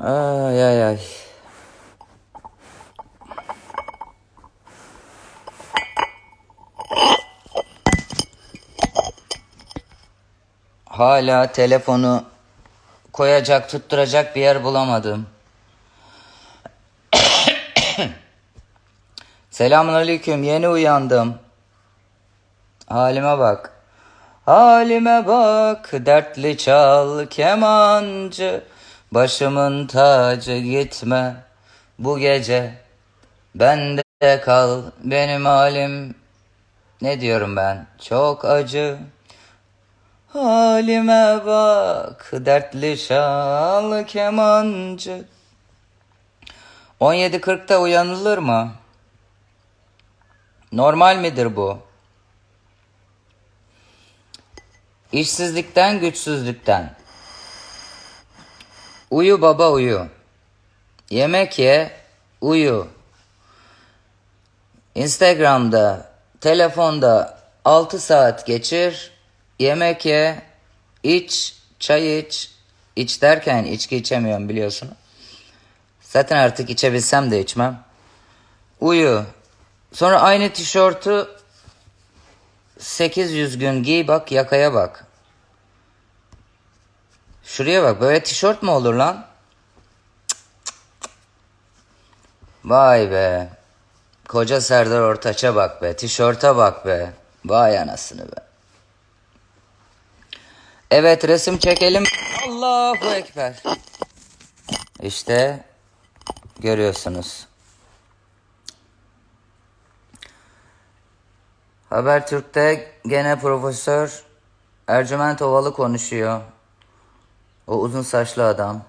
Ay ay ay. Hala telefonu koyacak, tutturacak bir yer bulamadım. Selamun aleyküm. Yeni uyandım. Halime bak. Halime bak. Dertli çal kemancı. Başımın tacı gitme. Bu gece bende kal. Benim halim ne diyorum ben? Çok acı. Halime bak. Dertli şal kemancı. 17.40'da uyanılır mı? Normal midir bu? İşsizlikten, güçsüzlükten. Uyu baba uyu. Yemek ye, uyu. Instagram'da, telefonda 6 saat geçir. Yemek ye, iç, çay iç. İç derken içki içemiyorum biliyorsun. Zaten artık içebilsem de içmem. Uyu. Sonra aynı tişörtü 800 gün giy bak yakaya bak. Şuraya bak böyle tişört mü olur lan? Vay be. Koca Serdar Ortaç'a bak be. Tişörte bak be. Vay anasını be. Evet resim çekelim. Allahu Ekber. İşte görüyorsunuz. Habertürk'te gene Profesör Ercüment Ovalı konuşuyor. O uzun saçlı adam.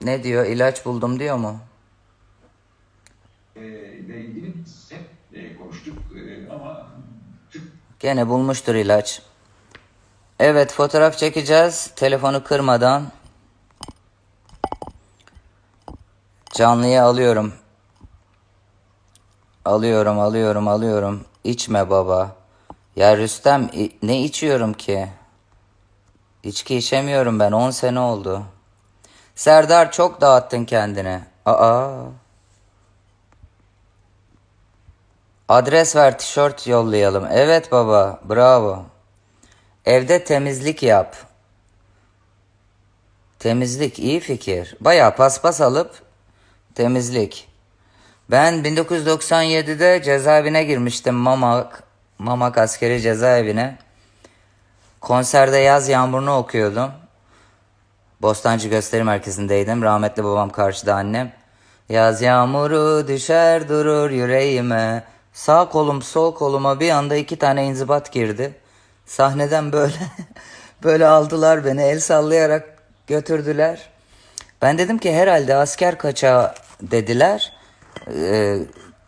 Ne diyor? İlaç buldum diyor mu? e, ile ilgili hep e, konuştuk E, ama Gene bulmuştur ilaç. Evet fotoğraf çekeceğiz. Telefonu kırmadan. Canlıya alıyorum. Alıyorum, alıyorum, alıyorum. İçme baba. Ya Rüstem ne içiyorum ki? İçki içemiyorum ben. 10 sene oldu. Serdar çok dağıttın kendini. Aa. Adres ver tişört yollayalım. Evet baba bravo. Evde temizlik yap. Temizlik iyi fikir. Bayağı paspas alıp temizlik. Ben 1997'de cezaevine girmiştim Mamak. Mamak askeri cezaevine. Konserde yaz yağmurunu okuyordum. Bostancı Gösteri Merkezi'ndeydim. Rahmetli babam karşıda annem. Yaz yağmuru düşer durur yüreğime. Sağ kolum sol koluma bir anda iki tane inzibat girdi. Sahneden böyle böyle aldılar beni el sallayarak götürdüler. Ben dedim ki herhalde asker kaçağı dediler. Ee,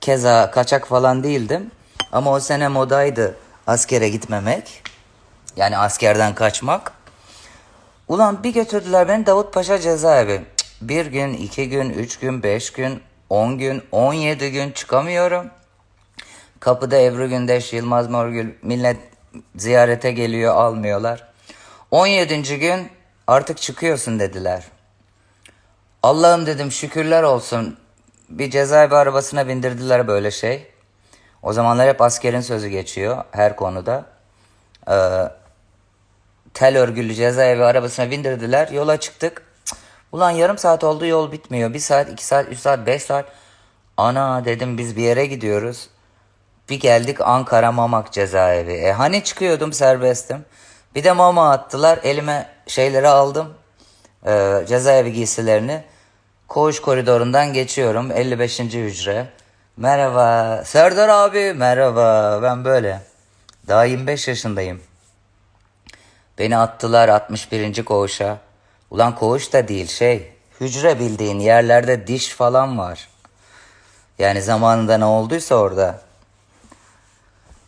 keza kaçak falan değildim. Ama o sene modaydı askere gitmemek. Yani askerden kaçmak. Ulan bir götürdüler beni Davutpaşa cezaevi. Cık, Bir gün, iki gün, üç gün, beş gün, on gün, on yedi gün çıkamıyorum. Kapıda Ebru Gündeş, Yılmaz Morgül millet ziyarete geliyor almıyorlar. 17. gün artık çıkıyorsun dediler. Allah'ım dedim şükürler olsun. Bir cezaevi arabasına bindirdiler böyle şey. O zamanlar hep askerin sözü geçiyor her konuda. Ee, tel örgülü cezaevi arabasına bindirdiler. Yola çıktık. Ulan yarım saat oldu yol bitmiyor. Bir saat, iki saat, üç saat, beş saat. Ana dedim biz bir yere gidiyoruz. Bir geldik Ankara Mamak cezaevi. E hani çıkıyordum serbestim. Bir de mama attılar. Elime şeyleri aldım. Ee, cezaevi giysilerini. Koğuş koridorundan geçiyorum. 55. hücre. Merhaba. Serdar abi merhaba. Ben böyle. Daha 25 yaşındayım. Beni attılar 61. koğuşa. Ulan koğuş da değil şey. Hücre bildiğin yerlerde diş falan var. Yani zamanında ne olduysa orada.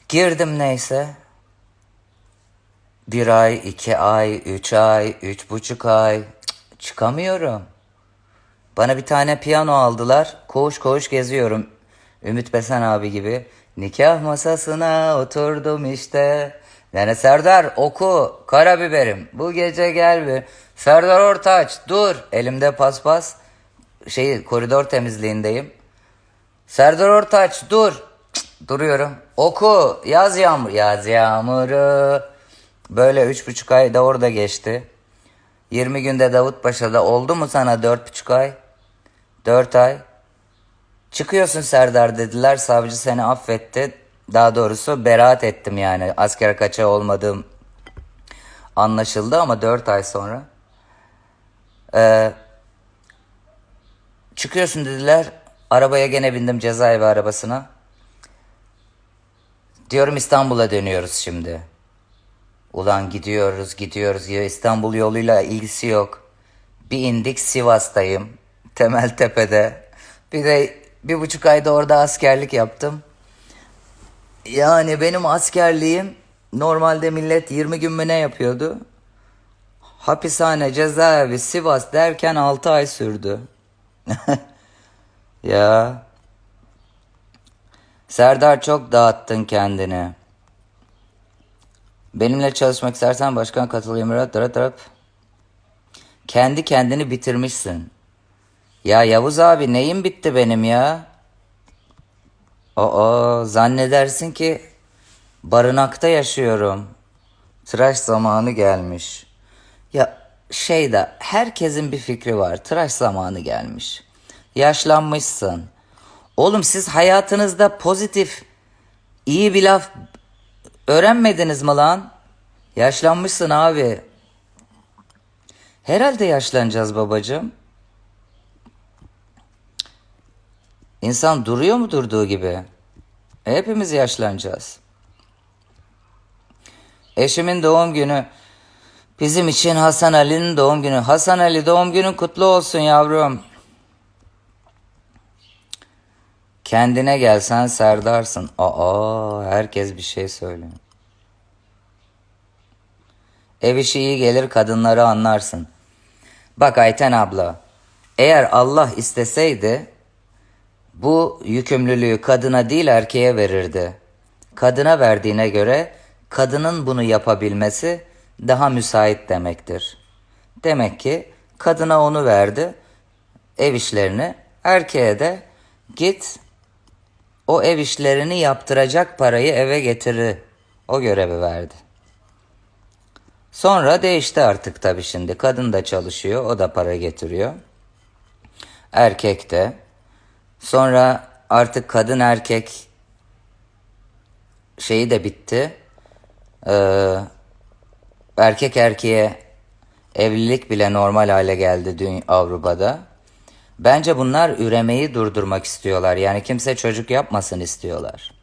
Girdim neyse. Bir ay, iki ay, üç ay, üç buçuk ay. Cık, çıkamıyorum. Bana bir tane piyano aldılar. Koğuş koğuş geziyorum. Ümit Besen abi gibi. Nikah masasına oturdum işte. Yani Serdar oku karabiberim. Bu gece gel bir. Serdar Ortaç dur. Elimde paspas. şey koridor temizliğindeyim. Serdar Ortaç dur. Duruyorum. Oku. Yaz yağmur. Yaz yağmuru. Böyle üç buçuk ay da orada geçti. 20 günde Davutpaşa'da oldu mu sana dört buçuk ay? Dört ay. Çıkıyorsun Serdar dediler. Savcı seni affetti. Daha doğrusu beraat ettim yani. Asker kaçağı olmadığım anlaşıldı ama dört ay sonra. Ee, çıkıyorsun dediler. Arabaya gene bindim cezaevi arabasına. Diyorum İstanbul'a dönüyoruz şimdi. Ulan gidiyoruz gidiyoruz İstanbul yoluyla ilgisi yok. Bir indik Sivas'tayım. Temeltepe'de. Bir de bir buçuk ayda orada askerlik yaptım. Yani benim askerliğim normalde millet 20 gün mü ne yapıyordu? Hapishane, cezaevi, Sivas derken 6 ay sürdü. ya. Serdar çok dağıttın kendini. Benimle çalışmak istersen başkan katılayım. Rap, rap, rap. Kendi kendini bitirmişsin. Ya Yavuz abi neyim bitti benim ya? Oo zannedersin ki barınakta yaşıyorum. Tıraş zamanı gelmiş. Ya şey de herkesin bir fikri var. Tıraş zamanı gelmiş. Yaşlanmışsın. Oğlum siz hayatınızda pozitif iyi bir laf öğrenmediniz mi lan? Yaşlanmışsın abi. Herhalde yaşlanacağız babacığım. İnsan duruyor mu durduğu gibi? E, hepimiz yaşlanacağız. Eşimin doğum günü bizim için Hasan Ali'nin doğum günü. Hasan Ali doğum günün kutlu olsun yavrum. Kendine gelsen Serdar'sın. Aa herkes bir şey söylüyor. Ev işi iyi gelir kadınları anlarsın. Bak Ayten abla, eğer Allah isteseydi bu yükümlülüğü kadına değil erkeğe verirdi. Kadına verdiğine göre kadının bunu yapabilmesi daha müsait demektir. Demek ki kadına onu verdi, ev işlerini, erkeğe de git o ev işlerini yaptıracak parayı eve getirir. O görevi verdi. Sonra değişti artık tabii şimdi. Kadın da çalışıyor, o da para getiriyor. Erkek de. Sonra artık kadın erkek şeyi de bitti. Ee, erkek erkeğe evlilik bile normal hale geldi dün Avrupa'da. Bence bunlar üremeyi durdurmak istiyorlar. Yani kimse çocuk yapmasın istiyorlar.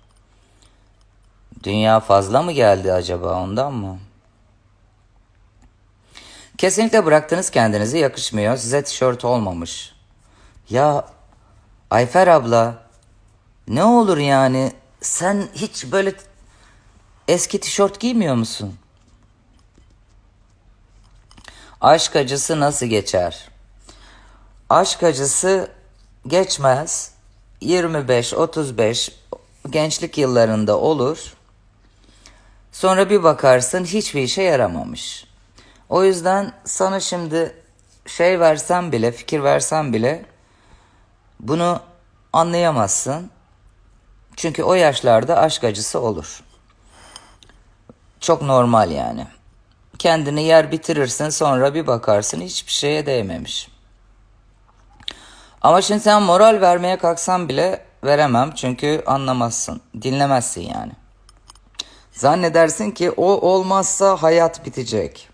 Dünya fazla mı geldi acaba ondan mı? Kesinlikle bıraktınız kendinizi yakışmıyor. Size tişört olmamış. Ya Ayfer abla ne olur yani sen hiç böyle eski tişört giymiyor musun? Aşk acısı nasıl geçer? Aşk acısı geçmez. 25-35 gençlik yıllarında olur. Sonra bir bakarsın hiçbir işe yaramamış. O yüzden sana şimdi şey versem bile, fikir versem bile bunu anlayamazsın. Çünkü o yaşlarda aşk acısı olur. Çok normal yani. Kendini yer bitirirsin sonra bir bakarsın hiçbir şeye değmemiş. Ama şimdi sen moral vermeye kalksan bile veremem çünkü anlamazsın. Dinlemezsin yani. Zannedersin ki o olmazsa hayat bitecek.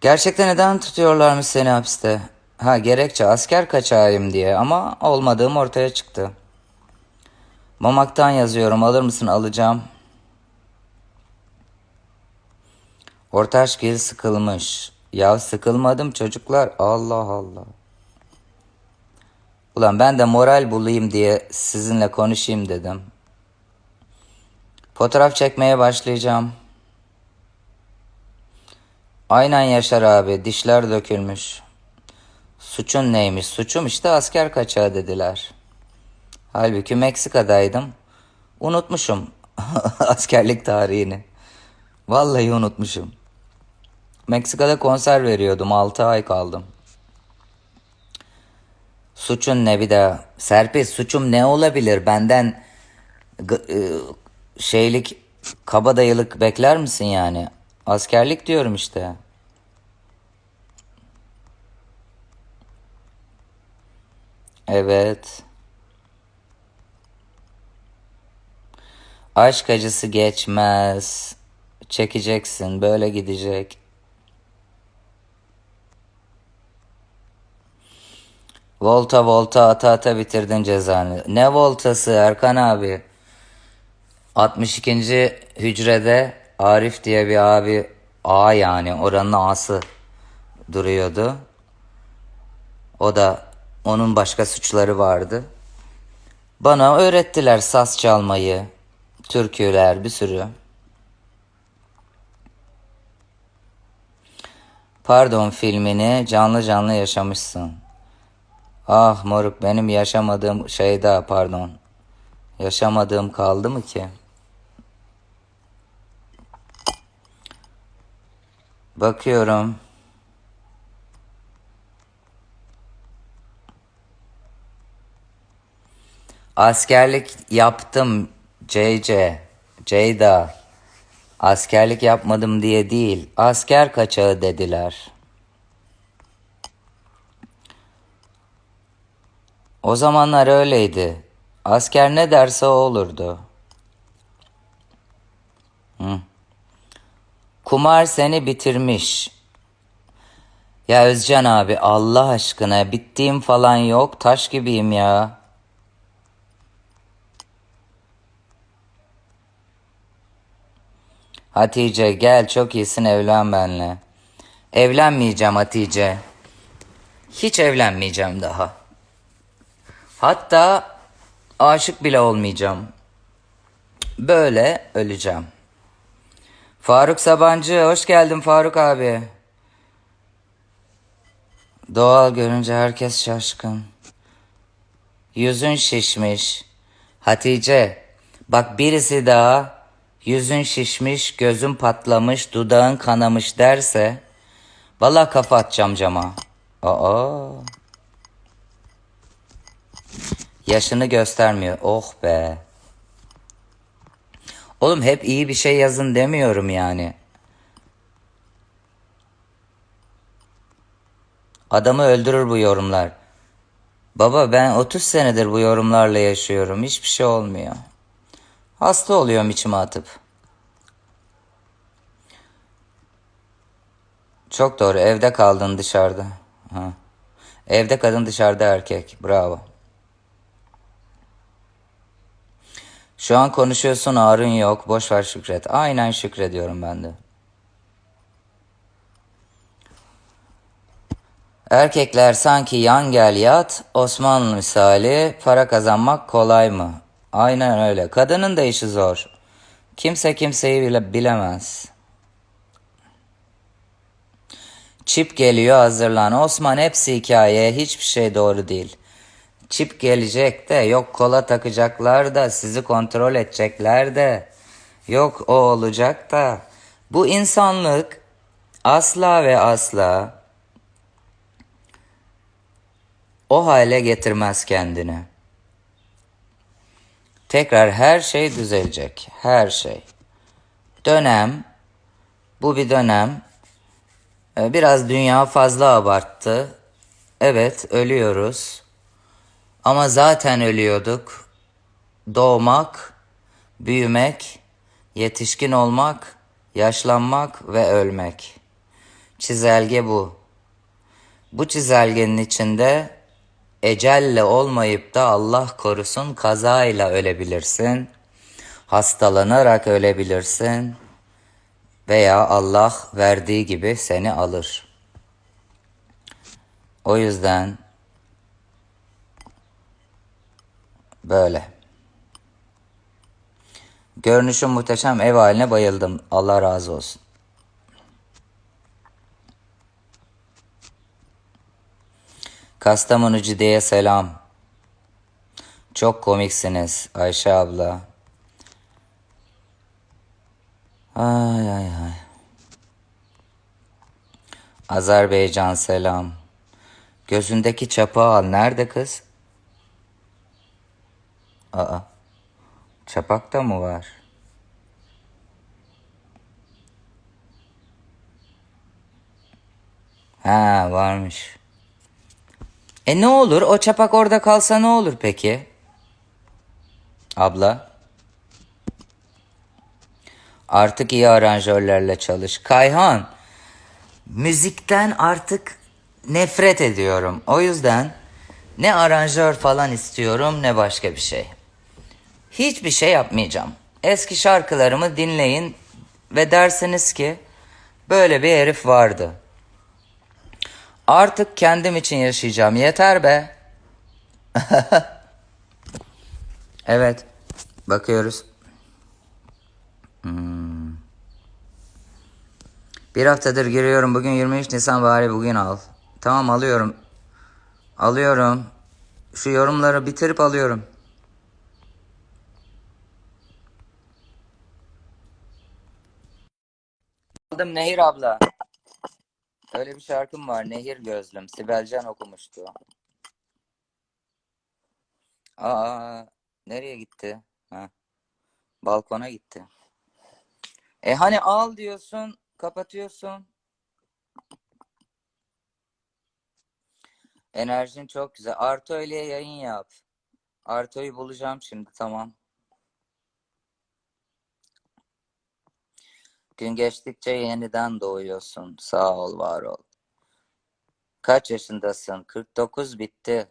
Gerçekten neden tutuyorlarmış seni hapiste? Ha gerekçe asker kaçağıyım diye ama olmadığım ortaya çıktı. Mamak'tan yazıyorum alır mısın alacağım. Ortaçgil sıkılmış. Ya sıkılmadım çocuklar Allah Allah. Ulan ben de moral bulayım diye sizinle konuşayım dedim. Fotoğraf çekmeye başlayacağım. Aynen Yaşar abi dişler dökülmüş. Suçun neymiş? Suçum işte asker kaçağı dediler. Halbuki Meksika'daydım. Unutmuşum askerlik tarihini. Vallahi unutmuşum. Meksika'da konser veriyordum. 6 ay kaldım. Suçun ne bir daha? Serpil suçum ne olabilir? Benden e, şeylik kabadayılık bekler misin yani? Askerlik diyorum işte. Evet. Aşk acısı geçmez. Çekeceksin, böyle gidecek. Volta volta ata ata bitirdin cezanı. Ne voltası Erkan abi? 62. hücrede Arif diye bir abi A yani oranın A'sı duruyordu. O da onun başka suçları vardı. Bana öğrettiler saz çalmayı, türküler bir sürü. Pardon filmini canlı canlı yaşamışsın. Ah moruk benim yaşamadığım şey daha pardon. Yaşamadığım kaldı mı ki? Bakıyorum. Askerlik yaptım CC. Ceyda. Askerlik yapmadım diye değil. Asker kaçağı dediler. O zamanlar öyleydi. Asker ne derse o olurdu. Hı. Kumar seni bitirmiş. Ya Özcan abi Allah aşkına bittiğim falan yok taş gibiyim ya. Hatice gel çok iyisin evlen benle. Evlenmeyeceğim Hatice. Hiç evlenmeyeceğim daha. Hatta aşık bile olmayacağım. Böyle öleceğim. Faruk Sabancı hoş geldin Faruk abi. Doğal görünce herkes şaşkın. Yüzün şişmiş. Hatice bak birisi daha yüzün şişmiş, gözün patlamış, dudağın kanamış derse valla kafa atacağım cama. Aa. Yaşını göstermiyor. Oh be. Oğlum hep iyi bir şey yazın demiyorum yani. Adamı öldürür bu yorumlar. Baba ben 30 senedir bu yorumlarla yaşıyorum. Hiçbir şey olmuyor. Hasta oluyorum içime atıp. Çok doğru. Evde kaldın dışarıda. Ha. Evde kadın dışarıda erkek. Bravo. Şu an konuşuyorsun ağrın yok. Boş ver şükret. Aynen şükrediyorum ben de. Erkekler sanki yan gel yat, Osmanlı misali para kazanmak kolay mı? Aynen öyle. Kadının da işi zor. Kimse kimseyi bile bilemez. Çip geliyor hazırlan. Osman hepsi hikaye. Hiçbir şey doğru değil. Çip gelecek de yok kola takacaklar da sizi kontrol edecekler de yok o olacak da bu insanlık asla ve asla o hale getirmez kendini. Tekrar her şey düzelecek. Her şey. Dönem bu bir dönem ee, Biraz dünya fazla abarttı. Evet, ölüyoruz. Ama zaten ölüyorduk. Doğmak, büyümek, yetişkin olmak, yaşlanmak ve ölmek. Çizelge bu. Bu çizelgenin içinde ecelle olmayıp da Allah korusun kazayla ölebilirsin. Hastalanarak ölebilirsin veya Allah verdiği gibi seni alır. O yüzden böyle. Görünüşüm muhteşem ev haline bayıldım. Allah razı olsun. Kastamonu Cide'ye selam. Çok komiksiniz Ayşe abla. Ay ay ay. Azerbaycan selam. Gözündeki çapağı al. Nerede kız? Aa. Çapak da mı var? Ha varmış. E ne olur? O çapak orada kalsa ne olur peki? Abla. Artık iyi aranjörlerle çalış. Kayhan. Müzikten artık nefret ediyorum. O yüzden ne aranjör falan istiyorum ne başka bir şey. Hiçbir şey yapmayacağım. Eski şarkılarımı dinleyin ve dersiniz ki böyle bir herif vardı. Artık kendim için yaşayacağım. Yeter be. evet. Bakıyoruz. Hmm. Bir haftadır giriyorum. Bugün 23 Nisan bari bugün al. Tamam alıyorum. Alıyorum. Şu yorumları bitirip alıyorum. Aldım Nehir abla. Öyle bir şarkım var. Nehir Gözlüm. Sibel Can okumuştu. Aa, nereye gitti? Ha, balkona gitti. E hani al diyorsun, kapatıyorsun. Enerjin çok güzel. Arto ile yayın yap. Arto'yu bulacağım şimdi tamam. Gün geçtikçe yeniden doğuyorsun. Sağ ol, var ol. Kaç yaşındasın? 49 bitti.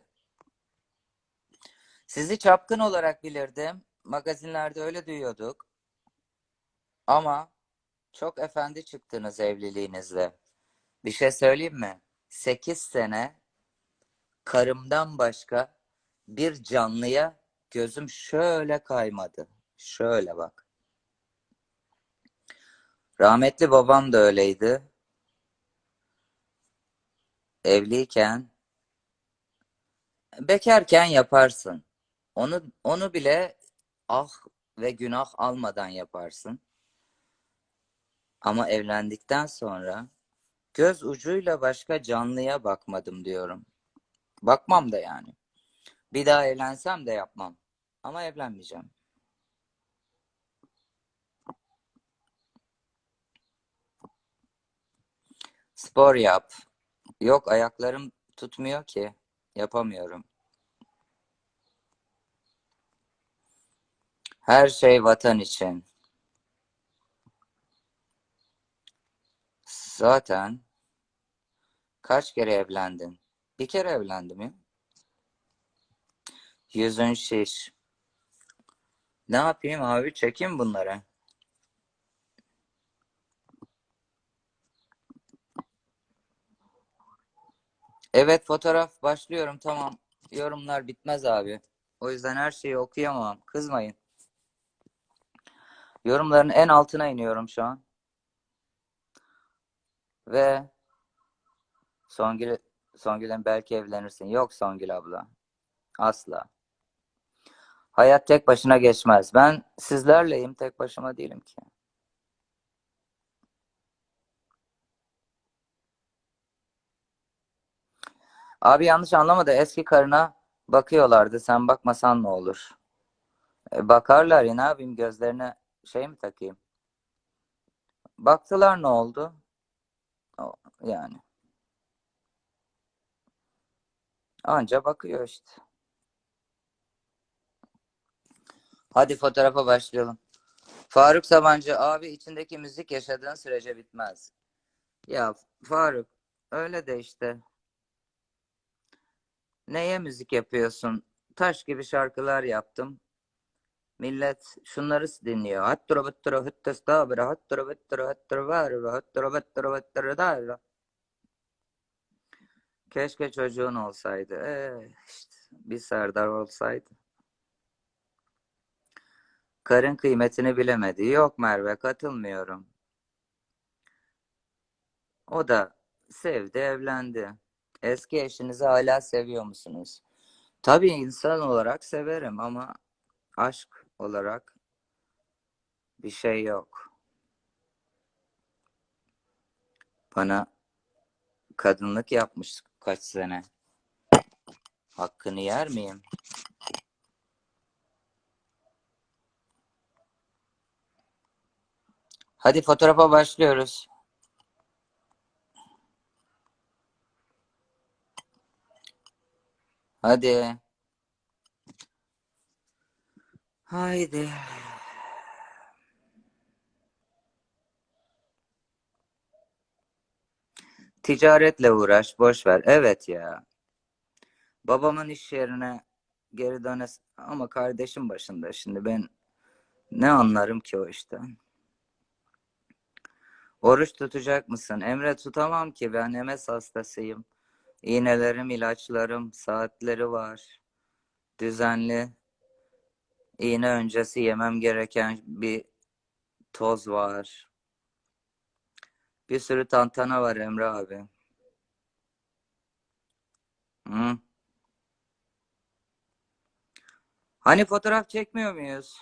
Sizi çapkın olarak bilirdim. Magazinlerde öyle duyuyorduk. Ama çok efendi çıktınız evliliğinizle. Bir şey söyleyeyim mi? 8 sene karımdan başka bir canlıya gözüm şöyle kaymadı. Şöyle bak. Rahmetli babam da öyleydi. Evliyken, bekarken yaparsın. Onu onu bile ah ve günah almadan yaparsın. Ama evlendikten sonra göz ucuyla başka canlıya bakmadım diyorum. Bakmam da yani. Bir daha evlensem de yapmam. Ama evlenmeyeceğim. Spor yap. Yok ayaklarım tutmuyor ki. Yapamıyorum. Her şey vatan için. Zaten kaç kere evlendin? Bir kere evlendim ya. Yüzün şiş. Ne yapayım abi? Çekeyim bunları. Evet fotoğraf başlıyorum tamam. Yorumlar bitmez abi. O yüzden her şeyi okuyamam. Kızmayın. Yorumların en altına iniyorum şu an. Ve Songül, Songül'ün belki evlenirsin. Yok Songül abla. Asla. Hayat tek başına geçmez. Ben sizlerleyim. Tek başıma değilim ki. Abi yanlış anlamadı. Eski karına bakıyorlardı. Sen bakmasan ne olur? E, bakarlar ya ne yapayım gözlerine şey mi takayım? Baktılar ne oldu? Yani. Anca bakıyor işte. Hadi fotoğrafa başlayalım. Faruk Sabancı abi içindeki müzik yaşadığın sürece bitmez. Ya Faruk öyle de işte. Neye müzik yapıyorsun? Taş gibi şarkılar yaptım. Millet şunları dinliyor. Hatturu butturu hüttes dabra hatturu butturu hatturu var ve hatturu butturu butturu dabra. Keşke çocuğun olsaydı. Ee, işte bir Serdar olsaydı. Karın kıymetini bilemedi. Yok Merve katılmıyorum. O da sevdi, evlendi. Eski eşinizi hala seviyor musunuz? Tabii insan olarak severim ama aşk olarak bir şey yok. Bana kadınlık yapmış kaç sene. Hakkını yer miyim? Hadi fotoğrafa başlıyoruz. Hadi. Haydi. Ticaretle uğraş, boş ver. Evet ya. Babamın iş yerine geri dönes ama kardeşim başında şimdi ben ne anlarım ki o işten. Oruç tutacak mısın? Emre tutamam ki ben MS hastasıyım. İğnelerim, ilaçlarım, saatleri var. Düzenli. İğne öncesi yemem gereken bir toz var. Bir sürü tantana var Emre abi. Hı. Hani fotoğraf çekmiyor muyuz?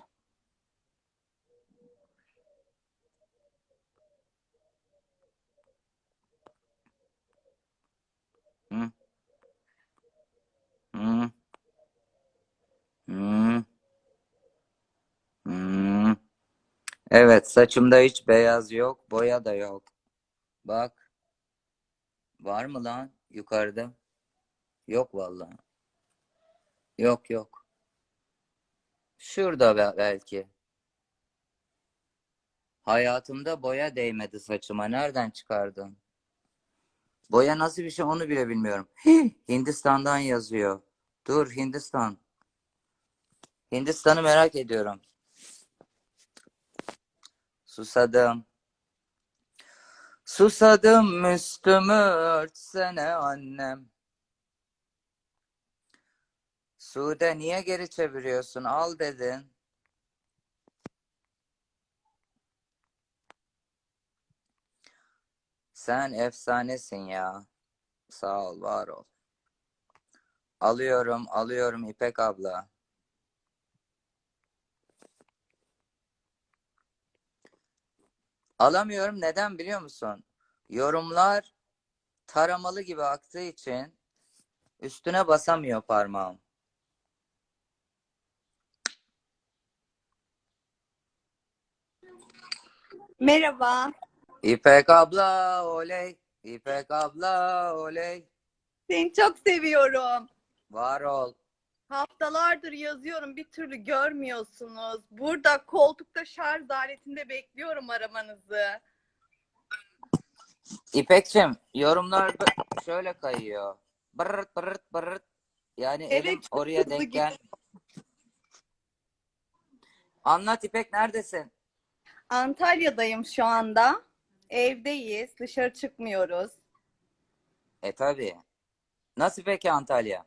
Hı. Hı. Hı. Evet, saçımda hiç beyaz yok, boya da yok. Bak, var mı lan yukarıda? Yok vallahi. Yok yok. Şurada be- belki. Hayatımda boya değmedi saçıma. Nereden çıkardın? Boya nasıl bir şey onu bile bilmiyorum. Hindistan'dan yazıyor. Dur Hindistan. Hindistan'ı merak ediyorum. Susadım. Susadım üstümü örtsene annem. Sude niye geri çeviriyorsun? Al dedin. Sen efsanesin ya. Sağ ol, var ol. Alıyorum, alıyorum İpek abla. Alamıyorum. Neden biliyor musun? Yorumlar taramalı gibi aktığı için üstüne basamıyor parmağım. Merhaba. İpek abla oley. İpek abla oley. Seni çok seviyorum. Var ol. Haftalardır yazıyorum bir türlü görmüyorsunuz. Burada koltukta şarj aletinde bekliyorum aramanızı. İpekçim yorumlar şöyle kayıyor. Bırırt bırırt bırırt. Yani Evet, elim oraya denk gel. Anlat İpek neredesin? Antalya'dayım şu anda. Evdeyiz. Dışarı çıkmıyoruz. E tabii. Nasıl peki Antalya?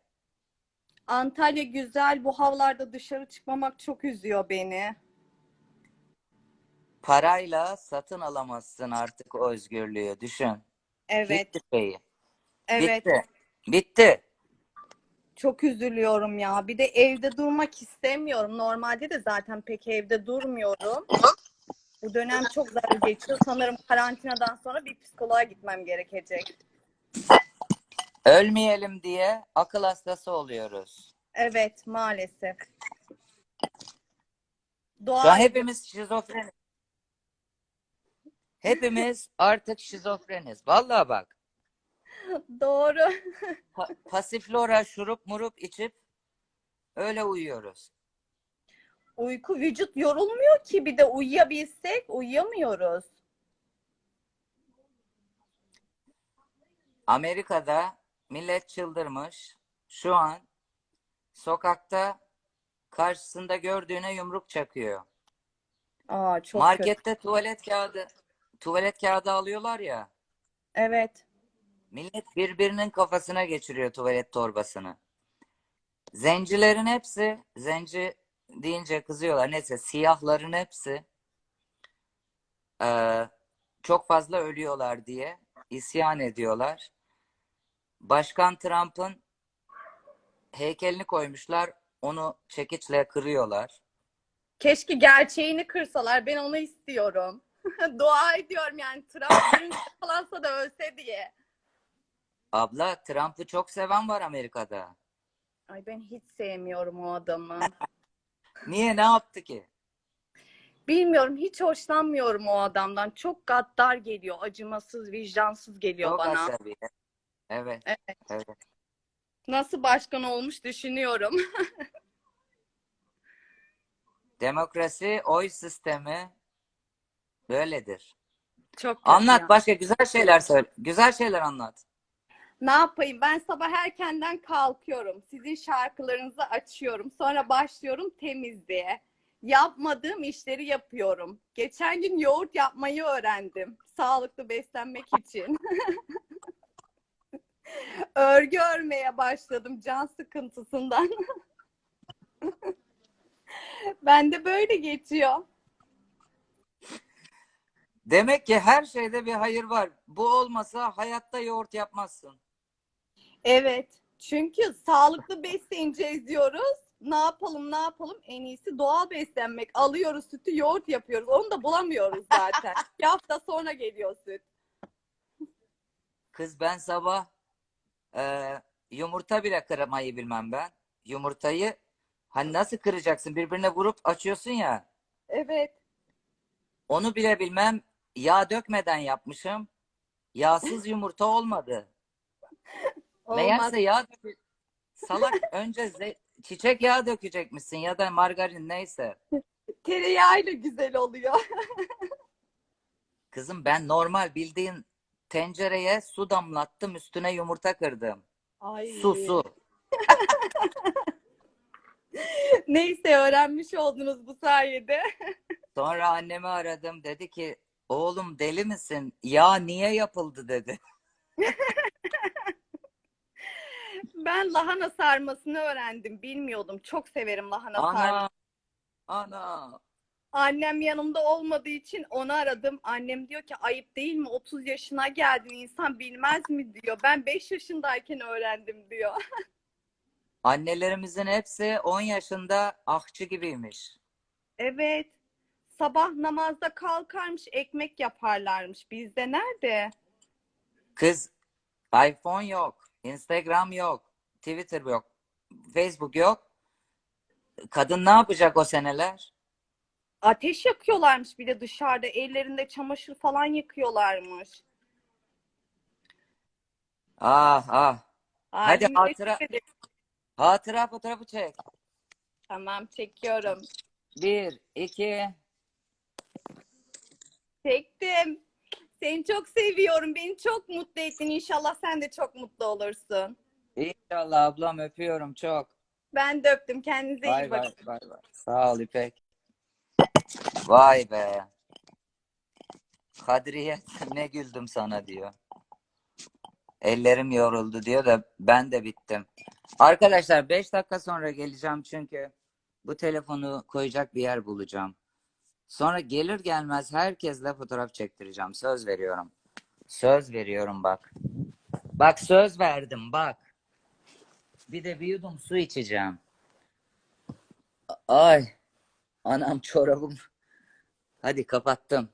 Antalya güzel. Bu havalarda dışarı çıkmamak çok üzüyor beni. Parayla satın alamazsın artık o özgürlüğü. Düşün. Evet. Bitti şeyi. Evet. Bitti. Bitti. Çok üzülüyorum ya. Bir de evde durmak istemiyorum. Normalde de zaten pek evde durmuyorum. Bu dönem çok zor geçiyor. Sanırım karantinadan sonra bir psikoloğa gitmem gerekecek. Ölmeyelim diye akıl hastası oluyoruz. Evet, maalesef. Şu Doğa an hepimiz şizofreniz. Hepimiz artık şizofreniz. Vallahi bak. doğru. Pa- pasiflora şurup murup içip öyle uyuyoruz. Uyku vücut yorulmuyor ki bir de uyuyabilsek uyuyamıyoruz. Amerika'da millet çıldırmış. Şu an sokakta karşısında gördüğüne yumruk çakıyor. Aa çok kötü. Markette tuvalet kağıdı tuvalet kağıdı alıyorlar ya. Evet. Millet birbirinin kafasına geçiriyor tuvalet torbasını. Zencilerin hepsi, zenci deyince kızıyorlar. Neyse siyahların hepsi eee, çok fazla ölüyorlar diye isyan ediyorlar. Başkan Trump'ın heykelini koymuşlar. Onu çekiçle kırıyorlar. Keşke gerçeğini kırsalar. Ben onu istiyorum. Dua ediyorum yani Trump yakalansa da ölse diye. Abla Trump'ı çok seven var Amerika'da. Ay ben hiç sevmiyorum o adamı. Niye ne yaptı ki? Bilmiyorum hiç hoşlanmıyorum o adamdan. Çok gaddar geliyor, acımasız, vicdansız geliyor Çok bana. asabi. Evet. Evet. Evet. Nasıl başkan olmuş düşünüyorum. Demokrasi, oy sistemi böyledir. Çok Anlat ya. başka güzel şeyler söyle. Güzel şeyler anlat. Ne yapayım? Ben sabah erkenden kalkıyorum. Sizin şarkılarınızı açıyorum. Sonra başlıyorum temizliğe. Yapmadığım işleri yapıyorum. Geçen gün yoğurt yapmayı öğrendim. Sağlıklı beslenmek için. Örgü örmeye başladım can sıkıntısından. ben de böyle geçiyor. Demek ki her şeyde bir hayır var. Bu olmasa hayatta yoğurt yapmazsın. Evet. Çünkü sağlıklı besleneceğiz diyoruz. Ne yapalım ne yapalım? En iyisi doğal beslenmek. Alıyoruz sütü yoğurt yapıyoruz. Onu da bulamıyoruz zaten. Bir hafta sonra geliyor süt. Kız ben sabah e, yumurta bile kırmayı bilmem ben. Yumurtayı hani nasıl kıracaksın? Birbirine vurup açıyorsun ya. Evet. Onu bile bilmem. Yağ dökmeden yapmışım. Yağsız yumurta olmadı. Olmaz. Meğerse yağ dökü... Salak önce ze- çiçek yağı dökecekmişsin ya da margarin neyse. Tereyağıyla güzel oluyor. Kızım ben normal bildiğin tencereye su damlattım üstüne yumurta kırdım. Ay. Su su. Neyse öğrenmiş oldunuz bu sayede. Sonra annemi aradım dedi ki oğlum deli misin? Ya niye yapıldı dedi. Ben lahana sarmasını öğrendim. Bilmiyordum. Çok severim lahana sarmasını. Ana ana Annem yanımda olmadığı için onu aradım. Annem diyor ki ayıp değil mi? 30 yaşına geldin insan bilmez mi diyor. Ben 5 yaşındayken öğrendim diyor. annelerimizin hepsi 10 yaşında ahçı gibiymiş. Evet. Sabah namazda kalkarmış ekmek yaparlarmış. Bizde nerede? Kız iPhone yok, Instagram yok, Twitter yok, Facebook yok. Kadın ne yapacak o seneler? Ateş yakıyorlarmış bir de dışarıda. Ellerinde çamaşır falan yıkıyorlarmış. Ah ah. Hadi Halime hatıra- teşekkür ederim. Hatıra fotoğrafı çek. Tamam çekiyorum. Bir, iki. Çektim. Seni çok seviyorum. Beni çok mutlu ettin. İnşallah sen de çok mutlu olursun. İnşallah ablam öpüyorum çok. Ben de öptüm. Kendinize iyi Bay bay bakın. bay bay. Sağ ol İpek. Vay be. Kadriye ne güldüm sana diyor. Ellerim yoruldu diyor da ben de bittim. Arkadaşlar 5 dakika sonra geleceğim çünkü bu telefonu koyacak bir yer bulacağım. Sonra gelir gelmez herkesle fotoğraf çektireceğim. Söz veriyorum. Söz veriyorum bak. Bak söz verdim bak. Bir de bir yudum su içeceğim. Ay. Anam çorabım. Hadi kapattım.